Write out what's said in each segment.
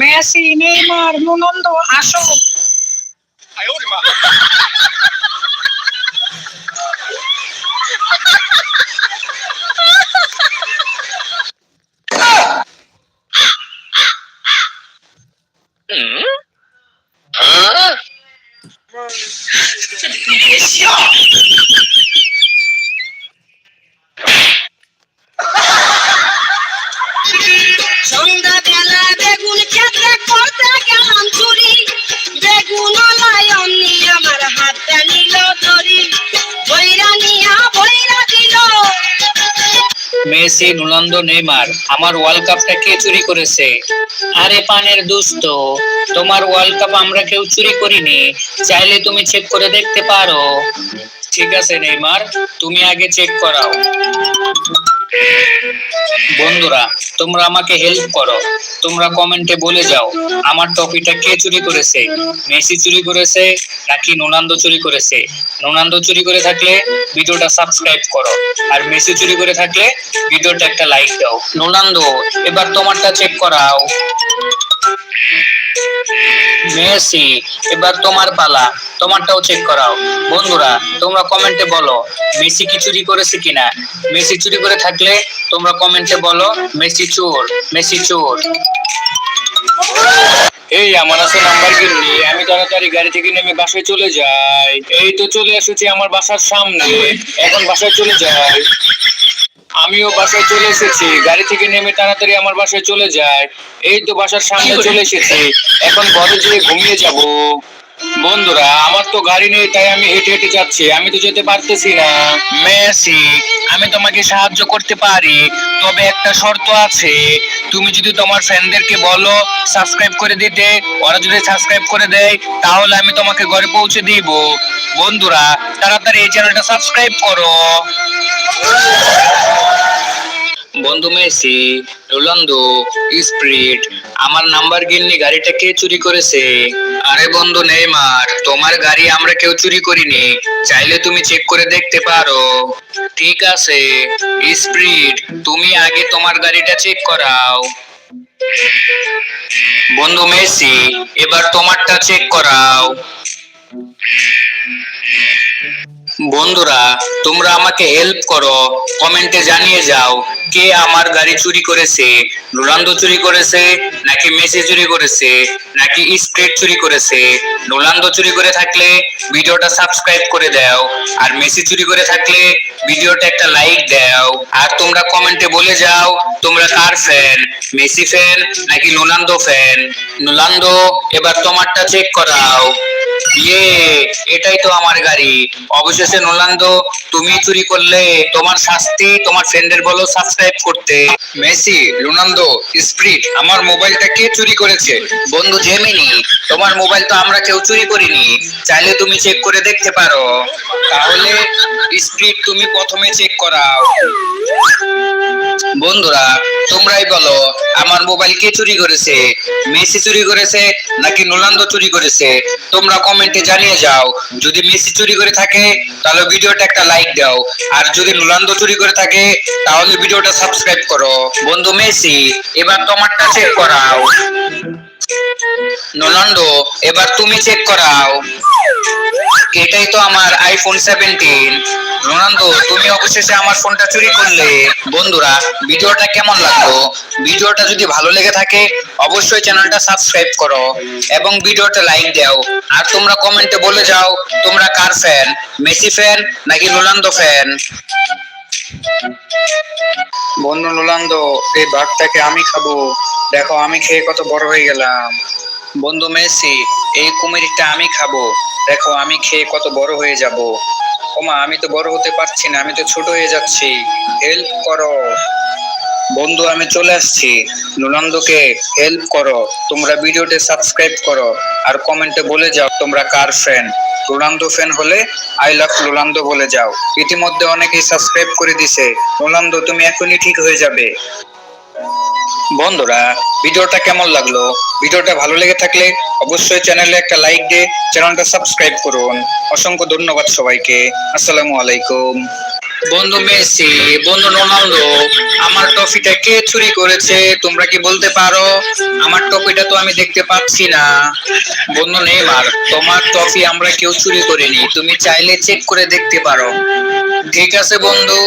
Messi Neymar Ronaldo আসো। Messi, Ronaldo, Neymar, আমার world কাপটা কে চুরি করেছে? আরে পানের দোস্ত, তোমার ওয়ার্ল্ড কাপ আমরা কেউ চুরি করিনি, চাইলে তুমি চেক করে দেখতে পারো। ঠিক আছে, নেইমার, তুমি আগে চেক করাও। বন্ধুরা, তোমরা আমাকে হেল্প করো। তোমরা কমেন্টে বলে যাও, আমার টপিটা কে চুরি করেছে? মেসি চুরি করেছে নাকি রোনালদো চুরি করেছে? রোনালদো চুরি করে থাকলে ভিডিওটা সাবস্ক্রাইব করো, আর মেসি চুরি করে থাকলে ভিডিওটা একটা লাইক দাও। রোনালদো, এবার তোমারটা চেক করাও। মেসি, এবার তোমার পালা। তোমারটাও চেক করাও। বন্ধুরা তোমরা কমেন্টে বলো মেসি কি চুরি করেছে কিনা? মেসি চুরি করে থাকলে তোমরা কমেন্টে বলো মেসি চোর মেসি চোর। এই আমার আছে নাম্বার কিনলি আমি তাড়াতাড়ি গাড়ি থেকে নেমে বাসায় চলে যাই। এই তো চলে এসেছি আমার বাসার সামনে এখন বাসায় চলে যাই। আমিও বাসায় চলে এসেছি গাড়ি থেকে নেমে তাড়াতাড়ি আমার বাসায় চলে যায় এই তো বাসার সামনে চলে এসেছি এখন ঘরে যেয়ে ঘুমিয়ে যাব। বন্ধুরা, আমার তো গাড়ি নেই, তাই আমি হেঁটে হেঁটে যাচ্ছি। আমি তো যেতে পারতেছি না। মেসি, আমি তোমাকে সাহায্য করতে পারি, তবে একটা শর্ত আছে। তুমি যদি তোমার ফ্রেন্ডদেরকে বলো, সাবস্ক্রাইব করে দিতে, ওরা যদি সাবস্ক্রাইব করে দেয়, তাহলে আমি তোমাকে ঘরে পৌঁছে দিব। বন্ধুরা, তাড়াতাড়ি এই চ্যানেলটা সাবস্ক্রাইব করো। বন্ধু মেসি, রোনালদো, স্প্রিট, আমার নাম্বার গিন্নি গাড়িটা কে চুরি করেছে? আরে বন্ধু নেইমার, তোমার গাড়ি আমরা কেউ চুরি করিনি, চাইলে তুমি চেক করে দেখতে পারো। ঠিক আছে, স্প্রিট, তুমি আগে তোমার গাড়িটা চেক করাও। বন্ধু মেসি, এবার তোমারটা চেক করাও। বন্ধুরা, তোমরা আমাকে হেল্প করো। কমেন্টে জানিয়ে যাও, কে আমার গাড়ি চুরি করেছে। রোনালদো চুরি করেছে, নাকি মেসি চুরি করেছে, নাকি স্প্রেড চুরি করেছে। রোনালদো চুরি করে থাকলে ভিডিওটা সাবস্ক্রাইব করে দাও, আর মেসি চুরি করে থাকলে ভিডিওটা একটা লাইক দাও। আর তোমরা কমেন্টে বলে যাও, তোমরা কার ফ্যান মেসি ফ্যান নাকি রোনালদো ফ্যান রোনালদো এবার তোমারটা চেক করাও। ইয়ে এটাই তো আমার গাড়ি। অবশেষে নোলান্দো তুমি চুরি করলে তোমার শাস্তি, তোমার ফ্রেন্ডের বলো সাবস্ক্রাইব করতে। মেসি, রোনালদো, স্প্রিট, আমার মোবাইলটা কে চুরি করেছে? বন্ধু জেমিনি, তোমার মোবাইল তো আমরা কেউ চুরি করিনি। চাইলে তুমি চেক করে দেখতে পারো। তাহলে স্প্রিট, তুমি প্রথমে চেক করাও। বন্ধুরা তোমরাই বলো, আমার মোবাইল কে চুরি করেছে? মেসি চুরি করেছে নাকি নোলান্দো চুরি করেছে? তোমরা কমেন্টে জানিয়ে যাও। যদি মেসি চুরি করে থাকে, তাহলে ভিডিওটা একটা লাইক দাও। আর যদি নোলান্দো চুরি করে থাকে, তাহলে ভিডিওটা সাবস্ক্রাইব করো। বন্ধু মেসি, এবার তোমারটা চেক করাও। নোলান্ডো এবার তুমি চেক করাও। এটাই তো আমার আইফোন সেভেন্টিন রোনালদো, তুমি অবশেষে আমার ফোনটা চুরি করলে। বন্ধুরা, ভিডিওটা কেমন লাগল? ভিডিওটা যদি ভালো লেগে থাকে, অবশ্যই চ্যানেলটা সাবস্ক্রাইব করো এবং ভিডিওটা লাইক দাও। আর তোমরা কমেন্টে বলে যাও, তোমরা কার ফ্যান মেসি ফ্যান নাকি রোনালদো ফ্যান বন্ধু, রোনালদো, এই ভাগটাকে আমি খাব। দেখো, আমি খেয়ে কত বড় হয়ে গেলাম। বন্ধু মেসি, এই কুমিরটা আমি খাব। দেখো, আমি খেয়ে কত বড় হয়ে যাব। ওমা, আমি তো বড় হতে পারছি না, আমি তো ছোট হয়ে যাচ্ছি। হেল্প করো। বন্ধু, আমি চলে আসছি। নুলান্দোকে হেল্প করো। তোমরা ভিডিওতে সাবস্ক্রাইব করো। আর কমেন্টে বলে যাও তোমরা কার ফ্যান রোনালদো ফ্যান হলে আই লাভ রোনালদো বলে যাও। ইতিমধ্যে অনেকেই সাবস্ক্রাইব করে দিছে। রোনালদো তুমি এখনই ঠিক হয়ে যাবে। বন্ধুরা, ভিডিওটা কেমন লাগল? ভিডিওটা ভালো লেগে থাকলে অবশ্যই চ্যানেলে একটা লাইক দিয়ে চ্যানেলটা সাবস্ক্রাইব করুন। অসংখ্য ধন্যবাদ সবাইকে। আসসালামু আলাইকুম। বন্ধু মেসি, বন্ধু রোনালদো, আমার ট্রফিটা কে চুরি করেছে তোমরা কি বলতে পারো? আমার ট্রফিটা তো আমি দেখতে পাচ্ছি না। বন্ধু নেইমার, তোমার ট্রফি আমরা কেউ চুরি করিনি। তুমি চাইলে চেক করে দেখতে পারো। ঠিক আছে বন্ধু।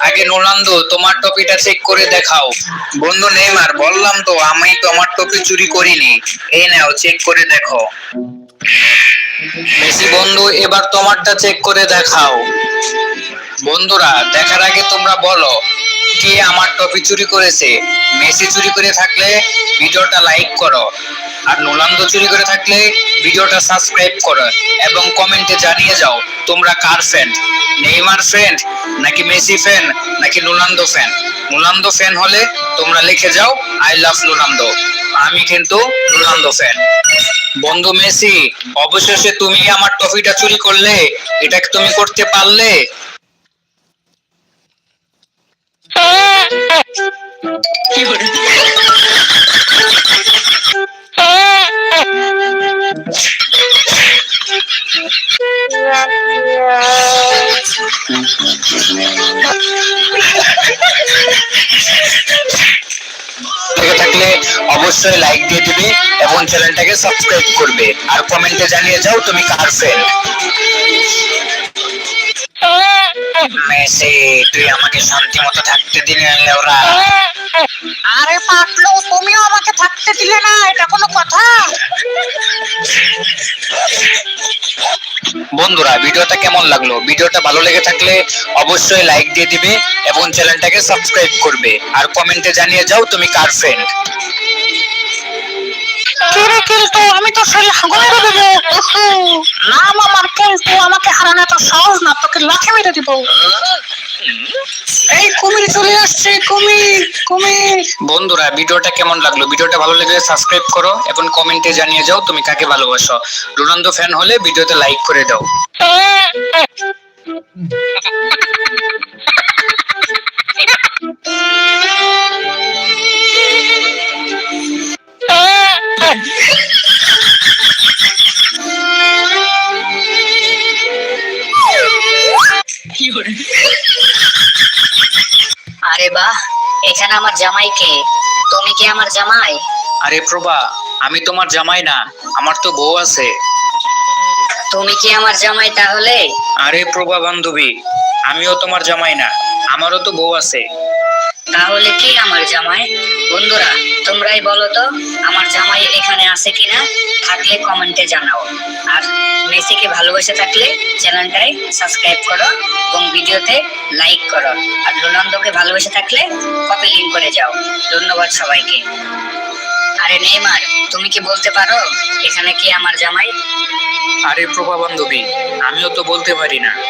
আগে রোনালদো, তোমার টপিটা চেক করে দেখাও। বন্ধু নেইমার, বললাম তো, আমি তোমার টপি চুরি করিনি। এই নাও চেক করে দেখো। মেসি বন্ধু, এবার তোমারটা চেক করে দেখাও। বন্ধুরা, দেখার আগে তোমরা বলো, কে আমার টপি চুরি করেছে? মেসি চুরি করে থাকলে ভিডিওটা লাইক করো। আর নোলান্দো চুরি করে থাকলে ভিডিওটা সাবস্ক্রাইব করো এবং কমেন্টে জানিয়ে যাও তোমরা কার ফ্যান নেইমার ফ্যান নাকি মেসি ফ্যান নাকি নোলান্দো ফ্যান নোলান্দো ফ্যান হলে তোমরা লিখে যাও আই লাভ রোনালদো আমি কিন্তু রোনালদো ফ্যান বন্ধু মেসি, অবশেষে তুমি আমার ট্রফিটা চুরি করলে, এটা কি তুমি করতে পারলে? থেকে থাকলে অবশ্যই লাইক দিয়ে দিবে এবং চ্যানেলটাকে সাবস্ক্রাইব করবে। আর কমেন্টে জানিয়ে যাও তুমি কার ফ্যান মেসি তুই আমাকে শান্তি মতো থাকতে দিলে ওরা আরে তুমিও আমাকে থাকতে দিলে না এটা কোনো কথা? বন্ধুরা ভিডিওটা কেমন লাগল? ভিডিওটা ভালো লেগে থাকলে অবশ্যই লাইক দিয়ে দিবে এবং চ্যানেলটাকে সাবস্ক্রাইব করবে। আর কমেন্টে জানিয়ে যাও তুমি কার ফ্রেন্ড কিরে কিন্তু আমি তো সেই হাগুন দেবো। নাম আমার কিন্তু আমাকে এত সহজ না তোকে মেরে দিব। এই কুমির চলে আসছে কুমির কুমির। বন্ধুরা ভিডিওটা কেমন লাগল? ভিডিওটা ভালো লাগলে সাবস্ক্রাইব করো এবং কমেন্টে জানিয়ে যাও তুমি কাকে ভালোবাসো। রোনালদো ফ্যান হলে ভিডিওতে লাইক করে দাও। আরে বাহ এখানে আমার জামাই কে? তুমি কি আমার জামাই? আরে প্রভা আমি তোমার জামাই না আমার তো বউ আছে। তুমি কি আমার জামাই তাহলে? আরে প্রভা বান্ধবী আমিও তোমার জামাই না আমারও তো বউ আছে। তাহলে কি আমার জামাই? বন্ধুরা, তোমরাই বলো তো, আমার জামাই এখানে আছে কিনা? থাকলে কমেন্টে জানাও। আর মেসিকে ভালোবেসে থাকলে চ্যানেলটাই সাবস্ক্রাইব করো এবং ভিডিওতে লাইক করো। আর রোনালদোকে ভালোবেসে থাকলে কপি লিঙ্ক করে যাও। ধন্যবাদ সবাইকে। আরে নেইমার, তুমি কি বলতে পারো? এখানে কি আমার জামাই? আরে প্রভা বান্ধবী আমিও তো বলতে পারি না।